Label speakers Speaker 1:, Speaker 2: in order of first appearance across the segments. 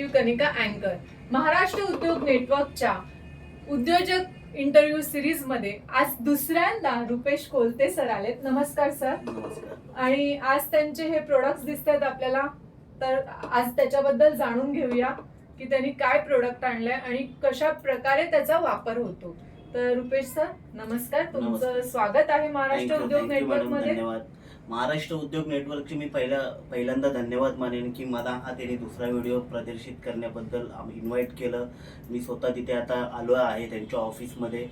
Speaker 1: Executive Kanika अँकर महाराष्ट्र उद्योग नेटवर्कच्या उद्योजक इंटरव्ह्यू सिरीजमध्ये आज दुसऱ्यांदा रुपेश कोलते सर आलेत. नमस्कार सर आणि आज त्यांचे हे प्रोडक्ट्स दिसत आहेत आपल्याला. तर आज त्याच्याबद्दल जाणून घेऊया की त्यांनी काय प्रोडक्ट आणलंय आणि कशा प्रकारे त्याचा वापर होतो. तर रुपेश सर नमस्कार. तुमचं. स्वागत आहे महाराष्ट्र उद्योग नेटवर्क. मध्ये
Speaker 2: धन्यवाद. महाराष्ट्र उद्योग नेटवर्कचे मी पहिला पहिल्यांदा धन्यवाद मानेन की मला हा त्यांनी दुसरा व्हिडिओ प्रदर्शित करण्याबद्दल इन्व्हाइट केलं. मी स्वतः तिथे आता आलो आहे त्यांच्या ऑफिसमध्ये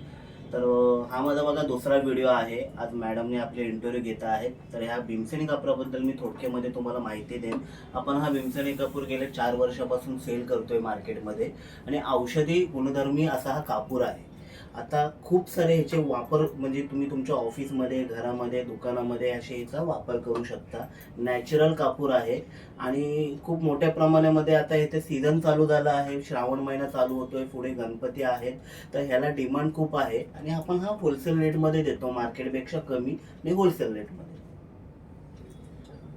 Speaker 2: तर हा माझा बघा दुसरा व्हिडिओ आहे. आज मॅडमने आपले इंटरव्ह्यू घेत आहेत. तर ह्या भीमसेनी कापराबद्दल मी थोडक्यामध्ये तुम्हाला माहिती देईन. आपण हा भीमसेनी कापूर गेले चार वर्षापासून सेल करतोय मार्केटमध्ये आणि औषधी गुणधर्मी असा हा कापूर आहे. आता खूप सारे ह्याचे वापर म्हणजे तुम्ही तुमच्या ऑफिसमध्ये घरामध्ये दुकानामध्ये असे ह्याचा वापर करू शकता. नॅचरल कापूर आहे. आणि खूप मोठ्या प्रमाणामध्ये आता इथे सीझन चालू झाला आहे. श्रावण महिना चालू होतोय. पुढे गणपती आहेत. तर ह्याला डिमांड खूप आहे. आणि आपण हा होलसेल रेटमध्ये देतो. मार्केटपेक्षा कमी आणि होलसेल रेटमध्ये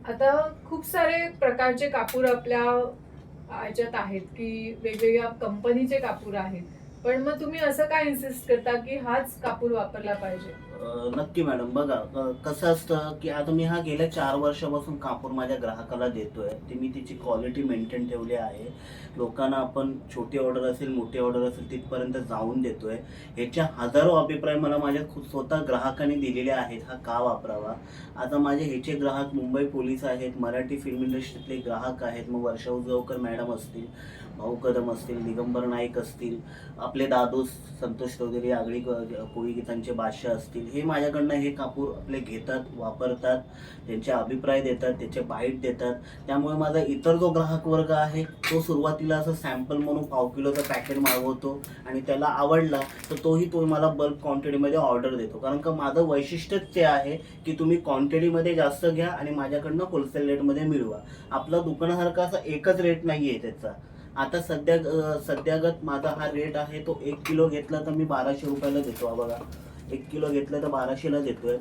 Speaker 1: आता खूप सारे प्रकारचे कापूर आपल्या ह्याच्यात आहेत की वेगवेगळ्या कंपनीचे कापूर आहेत. पण मग तुम्ही असं काय इन्सिस्ट करता की हाच कापूर वापरला पाहिजे?
Speaker 2: अं, नक्की मॅडम बघा अं, कसं असतं की आता मी हा गेल्या चार वर्षापासून कापूर माझ्या ग्राहकाला देतोय. ते मी तिची क्वालिटी मेंटेन ठेवली आहे. लोकांना आपण छोटी ऑर्डर असेल मोठी ऑर्डर असेल तिथपर्यंत जाऊन देतोय. ह्याच्या हजारो अभिप्राय मला माझ्या खु- स्वतः ग्राहकांनी दिलेले आहेत हा का वापरावा? आता माझे ह्याचे ग्राहक मुंबई पोलीस आहेत मराठी फिल्म इंडस्ट्रीतले ग्राहक आहेत. मग वर्षा उजगावकर मॅडम असतील भाऊ कदम असतील दिगंबर नाईक असतील आपले दादू संतोष चौधरी आगळी कोळी गीतांचे बादशाह असतील हे माझ्याकडनं हे कापूर आपले घेतात वापरतात त्यांचे अभिप्राय देतात त्याचे बाईट देतात. त्यामुळे माझा इतर जो ग्राहक वर्ग आहे तो सुरुवातीला असं सॅम्पल म्हणून पाव किलोचं पॅकेट मागवतो आणि त्याला आवडला तर तोही तो मला बल्क क्वांटिटीमध्ये ऑर्डर देतो. कारण का माझं वैशिष्ट्यच ते आहे की तुम्ही क्वांटिटीमध्ये जास्त घ्या आणि माझ्याकडनं होलसेल रेटमध्ये मिळवा. आपला दुकानासारखा असा एकच रेट नाही आहे त्याचा. आता सध्या सध्यागत माझा हा रेट आहे तो एक किलो घेतला तर मी बाराशे रुपयाला देतो हा बघा. एक किलो घेतलं तर बाराशेला देतोय.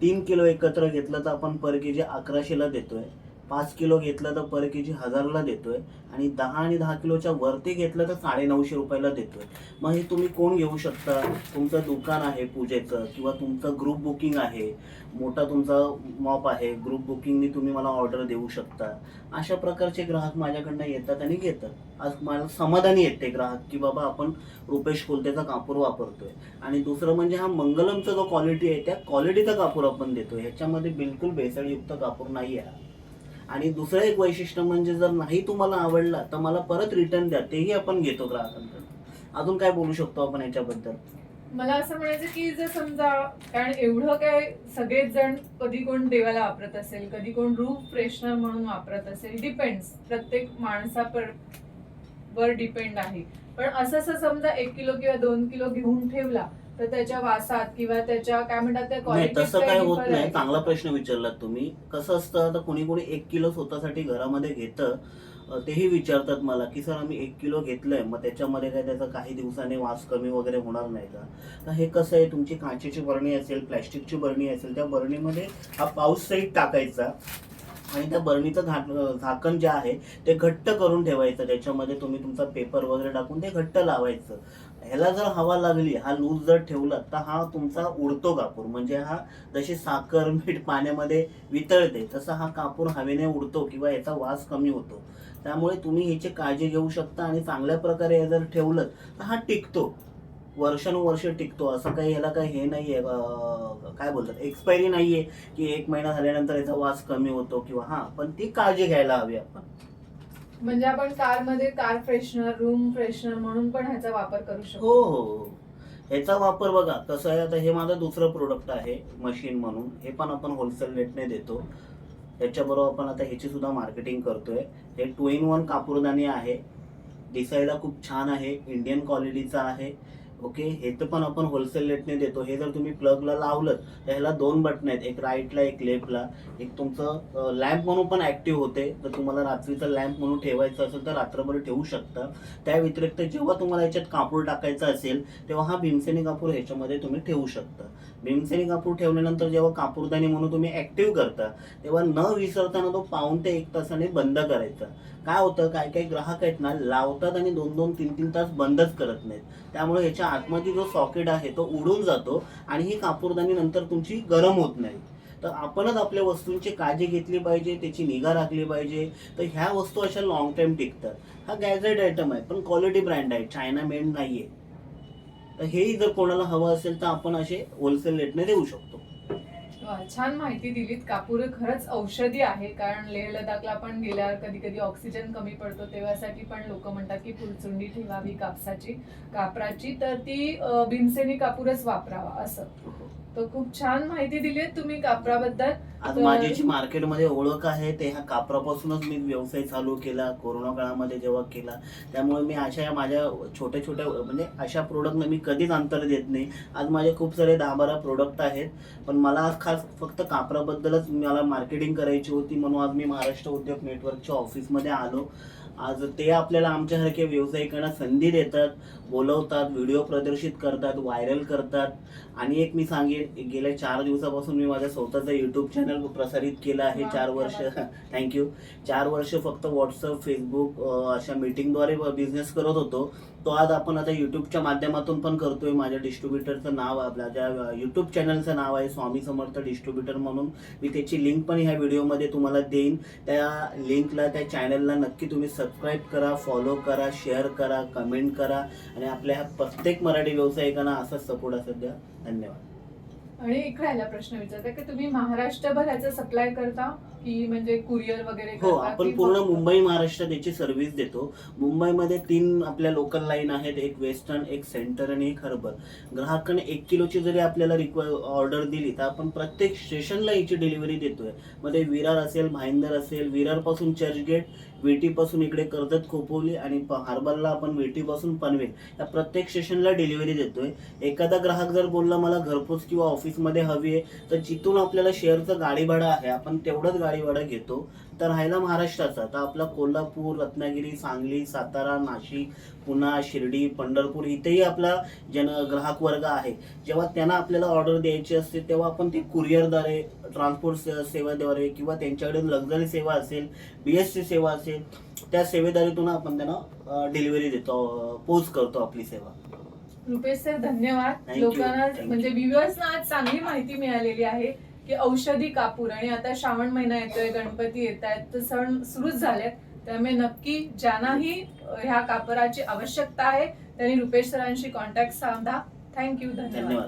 Speaker 2: तीन किलो एकत्र घेतलं तर आपण पर के जी अकराशेला देतोय. पाच किलो घेतलं तर पर के जी हजारला देतोय आणि दहा आणि दहा किलोच्या वरती घेतलं तर साडेनऊशे रुपयाला देतोय. मग हे तुम्ही कोण घेऊ शकता? तुमचं दुकान आहे पूजेचं किंवा तुमचं ग्रुप बुकिंग आहे मोठा तुमचा मॉप आहे ग्रुप बुकिंगनी तुम्ही मला ऑर्डर देऊ शकता. अशा प्रकारचे ग्राहक माझ्याकडनं येतात आणि घेतात. आज मला समाधानी येते ग्राहक की बाबा आपण रुपेश कोलतेचा कापूर वापरतोय. आणि दुसरं म्हणजे हा मंगलमचा जो क्वालिटी आहे त्या क्वालिटीचा कापूर आपण देतो ह्याच्यामध्ये बिलकुल भेसळयुक्त कापूर नाही आहे आणि दुसरं एक वैशिष्ट्य म्हणजे जर नाही तुम्हाला आवडला तर मला परत रिटर्न द्या. तेही आपण घेतो ग्राहकांकडून. अजून काय बोलू शकतो आपण याच्याबद्दल?
Speaker 1: मला असं म्हणायचं की जर समजा कारण एवढं काय सगळेच जण कधी कोण देवाला वापरत असेल कधी कोण रूप फ्रेशनर म्हणून वापरत असेल डिपेंड्स प्रत्येक माणसा पर वर डिपेंड आहे. पण असं असं समजा एक किलो किंवा दोन किलो घेऊन ठेवला तर त्याच्या वासात किंवा त्याच्या काय म्हणतात
Speaker 2: नाही तसं काय होत नाही? चांगला प्रश्न विचारलात तुम्ही. कसं असतं आता कोणी कोणी एक किलो स्वतःसाठी घरामध्ये घेतं तेही विचारतात मला की सर आम्ही एक किलो घेतलंय मग त्याच्यामध्ये काय त्याचा काही दिवसाने वास कमी वगैरे होणार नाही का? तर हे कसं आहे तुमची काचेची बरणी असेल प्लॅस्टिकची बरणी असेल त्या बरणीमध्ये हा पाऊस सहित टाकायचा आणि त्या बरणीचं झाक झाकण जे आहे ते घट्ट करून ठेवायचं. त्याच्यामध्ये तुम्ही तुमचा पेपर वगैरे टाकून ते घट्ट लावायचं. ह्याला जर हवा लागली हा लूज जर ठेवला तर हा तुमचा उडतो कापूर. म्हणजे हा जशी साखर मीठ पाण्यामध्ये वितळते तसा हा कापूर हवेने उडतो किंवा याचा वास कमी होतो. त्यामुळे तुम्ही ह्याची काळजी घेऊ शकता आणि चांगल्या प्रकारे हे जर ठेवलं तर हा टिकतो. वर्षानुवर्ष टिकतो. असं काही ह्याला काही हे नाही आहे काय बोलतात एक्सपायरी नाही आहे की एक महिना झाल्यानंतर याचा वास कमी होतो किंवा हा पण ती काळजी घ्यायला हवी आपण.
Speaker 1: म्हणजे आपण कारमध्ये कार फ्रेशनर रूम फ्रेशनर म्हणून पण ह्याचा वापर करू शकतो.
Speaker 2: हो हो हो. ह्याचा वापर बघा कसं आहे आता हे माझं दुसरं प्रोडक्ट आहे मशीन म्हणून. हे पण आपण होलसेल रेटने देतो. त्याच्याबरोबर आपण आता ह्याची सुद्धा मार्केटिंग करतोय. हे टू इन वन कापूरदानी आहे. दिसायला खूप छान आहे. इंडियन क्वालिटीचा आहे. ओके? हे तर पण आपण होलसेल रेटने देतो. हे जर तुम्ही प्लगला लावलं तर ह्याला दोन बटन आहेत. एक राईटला एक लेफ्टला एक तुमचं लॅम्प म्हणून पण ऍक्टिव्ह होते. तर तुम्हाला रात्रीचं लॅम्प म्हणून ठेवायचं असेल तर रात्रभर ठेवू शकता. त्या व्यतिरिक्त जेव्हा तुम्हाला याच्यात कापूर टाकायचं असेल तेव्हा हा भीमसेनी कापूर ह्याच्यामध्ये तुम्ही ठेवू शकता. भीमसेनी कापूर ठेवल्यानंतर जेव्हा कापूरदानी म्हणून तुम्ही ऍक्टिव्ह करता तेव्हा न विसरताना तो पाऊन ते एक तासाने बंद करायचा. काय होतं? काय काही ग्राहक आहेत ना लावतात आणि दोन दोन तीन तीन तास बंदच करत नाहीत. त्यामुळे ह्याच्या आतमध्ये जो सॉकेट आहे तो उडून जातो आणि ही कापूरदानी नंतर तुमची गरम होत नाही. तर आपणच आपल्या वस्तूंची काळजी घेतली पाहिजे त्याची निगा राखली पाहिजे. तर ह्या वस्तू अशा लॉंग टाईम टिकतात. हा गॅजेट आयटम आहे पण क्वालिटी ब्रँड आहे. चायना मेड आहे तर हेही जर कोणाला हवं असेल तर आपण असे होलसेल रेटने देऊ शकतो.
Speaker 1: छान माहिती दिलीत. कापूर खरंच औषधी आहे. कारण लेह लडाखला आपण गेल्यावर कधी कधी ऑक्सिजन कमी पडतो. तेव्हासाठी पण लोक म्हणतात की फुलचुंडी ठेवावी कापसाची कापराची. तर ती भीमसेनी कापूरच वापरावा असं. तर खूप छान माहिती दिली तुम्ही कापराबद्दल
Speaker 2: आज माझी जी मार्केटमध्ये ओळख आहे ते ह्या कापरापासूनच मी व्यवसाय चालू केला कोरोना काळामध्ये जेव्हा केला त्यामुळे मी अशा या माझ्या छोट्या छोट्या म्हणजे अशा प्रोडक्टना मी कधीच अंतर देत नाही. आज माझे खूप सारे दहा बारा प्रोडक्ट आहेत पण मला आज खास फक्त कापराबद्दलच मला मार्केटिंग करायची होती म्हणून आज मी महाराष्ट्र उद्योग नेटवर्कच्या ऑफिसमध्ये आलो. आज ते आपल्याला आमच्यासारख्या व्यावसायिकांना संधी देतात बोलवतात व्हिडिओ प्रदर्शित करतात व्हायरल करतात. आणि एक मी सांगेन गेल्या चार दिवसापासून मी माझ्या स्वतःचा युट्यूब चॅनल प्रसारित केलं आहे चार वर्ष. थँक्यू चार वर्ष फक्त व्हॉट्सअप फेसबुक अशा मीटिंगद्वारे बिझनेस करत होतो. तो आज आपण आता युट्यूबच्या माध्यमातून पण करतोय. माझ्या डिस्ट्रीब्युटरचं नाव आपल्या ज्या युट्यूब चॅनलचं नाव आहे स्वामी समर्थ डिस्ट्रीब्युटर म्हणून. मी त्याची लिंक पण ह्या व्हिडिओमध्ये तुम्हाला देईन. त्या लिंकला त्या चॅनलला नक्की तुम्ही सबस्क्राईब करा फॉलो करा शेअर करा कमेंट करा. आणि आपल्या ह्या प्रत्येक मराठी व्यावसायिकांना असाच सपोर्ट असत द्या धन्यवाद.
Speaker 1: आणि एक राहिला प्रश्न विचारता की तुम्ही महाराष्ट्रभर ह्याचं सप्लाय करता की म्हणजे कुरिअर वगैरे
Speaker 2: हो आपण पूर्ण मुंबई महाराष्ट्रात याची सर्व्हिस देतो. मुंबईमध्ये तीन आपल्या लोकल लाईन आहेत एक वेस्टर्न एक सेंटर आणि एक हर्बल ग्राहकाने एक किलोची जरी आपल्याला रिक्वाय ऑर्डर दिली तर आपण प्रत्येक स्टेशनला याची डिलिव्हरी देतोय. मग ते विरार असेल भाईंदर असेल विरारपासून चर्चगेट वेटी पासून इकडे कर्जत खोपोली आणि हार्बरला आपण वेटी पासून पनवेल या प्रत्येक स्टेशनला डिलिव्हरी देतोय. एखादा ग्राहक जर बोलला मला घरपोच किंवा ऑफिसमध्ये हवी आहे तर जिथून आपल्याला शेअरचं गाडी भाडं आहे आपण तेवढंच गाडी भाडं घेतो. तर राहिला महाराष्ट्राचा तर आपला कोल्हापूर रत्नागिरी सांगली सातारा नाशिक पुणा शिर्डी पंढरपूर इथेही आपला जन ग्राहक वर्ग आहे. जेव्हा त्यांना आपल्याला ऑर्डर द्यायची असते तेव्हा आपण ती कुरिअरद्वारे ट्रान्सपोर्ट सेवेद्वारे किंवा त्यांच्याकडे लक्झरी सेवा असेल बी एस सी सेवा असेल त्या सेवेद्वारेतून आपण त्यांना डिलिव्हरी देतो पोच करतो आपली सेवा.
Speaker 1: रुपेश सर धन्यवाद.
Speaker 2: Thank you.
Speaker 1: लोकांना
Speaker 2: Thank you.
Speaker 1: म्हणजे व्ह्युअर्सना आज चांगली माहिती मिळालेली आहे की औषधी कापूर आणि आता श्रावण महिना येतोय गणपती येत आहेत तर सण सुरूच झालेत. त्यामुळे नक्की ज्यांनाही ह्या कापराची आवश्यकता आहे त्यांनी रुपेश सरांशी कॉन्टॅक्ट साधा. थँक्यू धन्यवाद.
Speaker 2: धन्यवाद.